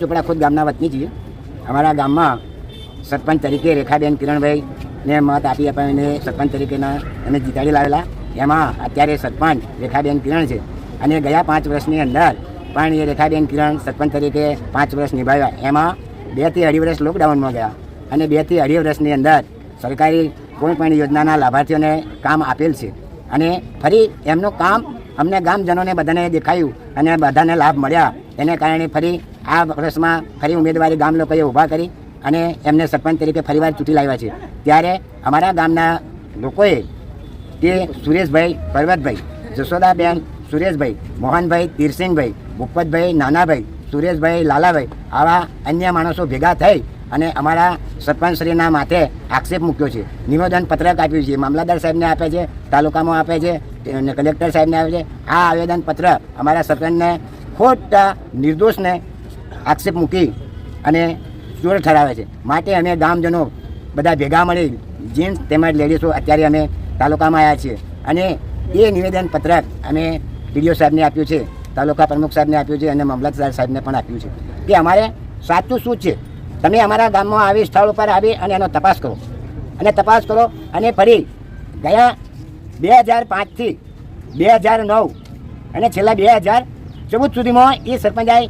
ચોપડા ખુદ ગામના વતની છીએ. અમારા ગામમાં સરપંચ તરીકે રેખાબેન કિરણભાઈ ને મત આપી અપાવીને સરપંચ તરીકેના અમે જીતાડી લાવેલા. એમાં અત્યારે સરપંચ રેખાબેન કિરણ છે અને ગયા પાંચ વર્ષની અંદર પણ એ રેખાબેન કિરણ સરપંચ તરીકે પાંચ વર્ષ નિભાવ્યા. એમાં બેથી અઢી વર્ષ લોકડાઉનમાં ગયા અને બેથી અઢી વર્ષની અંદર સરકારી કોઈ પણ યોજનાના લાભાર્થીઓને કામ આપેલ છે. અને ફરી એમનું કામ અમને ગામજનોને બધાને દેખાયું અને બધાને લાભ મળ્યા. એને કારણે ફરી આ વર્ષમાં ફરી ઉમેદવારી ગામ લોકોએ ઊભા કરી અને એમને સરપંચ તરીકે ફરીવાર ચૂંટી લાવ્યા છે. ત્યારે અમારા ગામના લોકોએ તે સુરેશભાઈ, પર્વતભાઈ, જશોદાબેન, સુરેશભાઈ, મોહનભાઈ, તીરસિંહભાઈ, ભૂપતભાઈ, નાનાભાઈ, સુરેશભાઈ, લાલાભાઈ આવા અન્ય માણસો ભેગા થઈ અને અમારા સરપંચશ્રીના માથે આક્ષેપ મૂક્યો છે. નિવેદન પત્રક આપ્યું છે. મામલતદાર સાહેબને આપે છે, તાલુકામાં આપે છે કલેક્ટર સાહેબને આપે છે. આ આવેદન પત્ર અમારા સરપંચને ખોટા નિર્દોષને આક્ષેપ મૂકી અને ચોર ઠરાવે છે. માટે અમે ગામજનો બધા ભેગા મળી જેન્ટ્સ તેમજ લેડીઝો અત્યારે અમે તાલુકામાં આવ્યા છીએ. અને એ નિવેદન પત્રક અમે ડીડીઓ સાહેબને આપ્યું છે, તાલુકા પ્રમુખ સાહેબને આપ્યું છે અને મામલતદાર સાહેબને પણ આપ્યું છે. કે અમારે સાચું શું છે? તમે અમારા ગામમાં આવી સ્થળ ઉપર આવી અને એનો તપાસ કરો. અને તપાસ કરો અને ફરી ગયા બે હજાર પાંચથી બે હજાર નવ અને છેલ્લા બે હજાર ચૌદ સુધીમાં એ સરપંચાઈ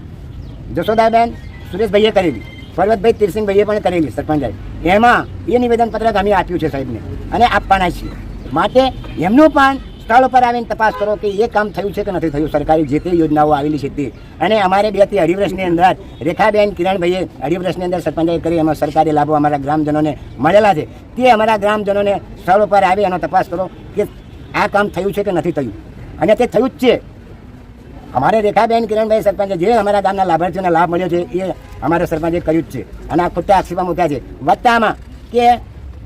જશોદાબેન સુરેશભાઈએ કરેલી, પર્વતભાઈ તીરસિંહભાઈએ પણ કરેલી સરપંચાઈ એમાં એ નિવેદન પત્રક અમે આપ્યું છે સાહેબને અને આપવાના છીએ. માટે એમનું પણ સ્થળ ઉપર આવીને તપાસ કરો કે એ કામ થયું છે કે નથી થયું? સરકારી જે તે યોજનાઓ આવેલી છે તે. અને અમારે બેથી અઢી વર્ષની અંદર રેખાબેન કિરણભાઈએ અઢી વર્ષની અંદર સરપંચાઈ કરી, એમાં સરકારી લાભો અમારા ગ્રામજનોને મળેલા છે. તે અમારા ગ્રામજનોને સ્થળ ઉપર આવી, એનો તપાસ કરો કે આ કામ થયું છે કે નથી થયું? અને તે થયું જ છે. અમારે રેખાબેન કિરણભાઈ સરપંચે જે અમારા ગામના લાભાર્થીઓને લાભ મળ્યો છે, એ અમારા સરપંચે કર્યું જ છે. અને આ ખોટા આક્ષેપો મૂક્યા છે. વત્તામાં કે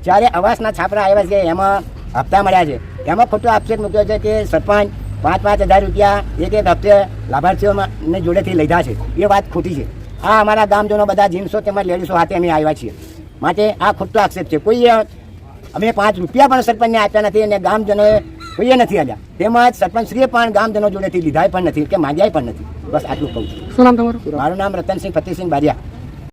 જ્યારે અવાસના છાપરા આવ્યા છે, એમાં હપ્તા મળ્યા છે. એમાં ખોટો આક્ષેપ મૂક્યો છે કે સરપંચ પાંચ પાંચ હજાર રૂપિયા એક એક હપ્તે લાભાર્થીઓને જોડેથી લીધા છે. એ વાત ખોટી છે. આ અમારા ગામજનો બધા જીન્સો તેમજ લેડીસો હાથે અમે આવ્યા છીએ. માટે આ ખોટો આક્ષેપ છે. કોઈએ અમે પાંચ રૂપિયા પણ સરપંચને આપ્યા નથી અને ગામજનોએ કોઈએ નથી આપ્યા. તેમજ સરપંચશ્રીએ પણ ગામજનો જોડેથી લીધા પણ નથી કે માંગ્યા પણ નથી. બસ આટલું કહું છું. શું નામ તમારું? મારું નામ રતનસિંહ ફતેહસિંહ બારિયા.